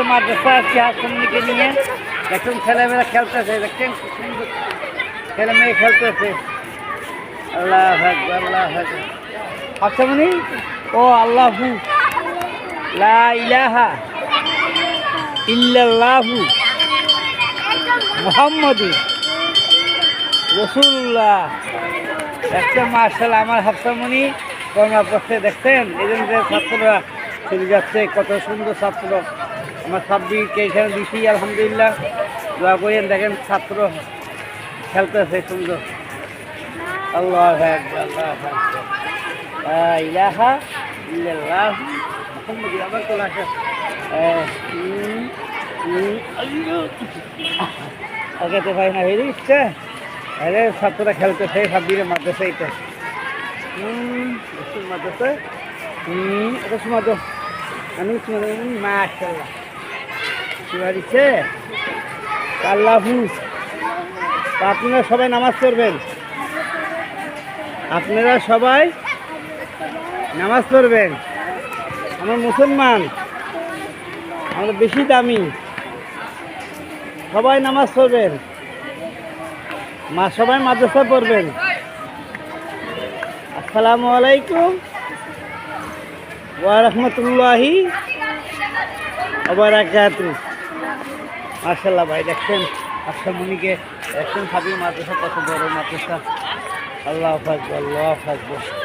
যে মাদ্রাসা আছে হাসমনিকে নিয়ে দেখুন ছেলেমেয়েরা খেলতেছে, দেখছেন? সুন্দর ছেলে মেয়ে খেলতেছে। আল্লাহ আল্লাহ হাসমনি ও আল্লাহু। লা ইলাহা ইল্লাল্লাহু মুহাম্মাদু রসুল্লাহ একটা মার্শাল আমার হাফসামণি পক্ষে দেখছেন? এই জন্য ছাত্ররা চলে যাচ্ছে, কত সুন্দর ছাত্র। আমার সাব্বিরকে এখানে দিছি, আলহামদুলিল্লাহ। দোয়া করেন, দেখেন ছাত্র খেলতেছে সুন্দর। আল্লাহ ইলাহা ইল্লাল্লাহ, মুহাম্মাদুর আবার তো ভাই আরে, ছাত্ররা খেলতেছে সাব্বিরের মাদ্রাসা। এটা হুম মাদ্রাসা। হুম মাদ্রাসা আমি দিচ্ছে আল্লাহ আপনারা সবাই নামাজ পড়বেন। আপনারা সবাই নামাজ পড়বেন। আমরা মুসলমান, আমরা বেশি দামি। সবাই নামাজ পড়বেন। মা, সবাই মাদ্রাসা পড়বেন। আসসালামু আলাইকুম। ওয়া রাহমাতুল্লাহি ওয়া বারাকাতু মাশাআল্লাহ ভাই দেখছেন মুনিকে দেখছেন হাবিব মাদ্রাসা কত বড় মাদ্রাসা। আল্লাহ হাফাজ আল্লাহ আকবার।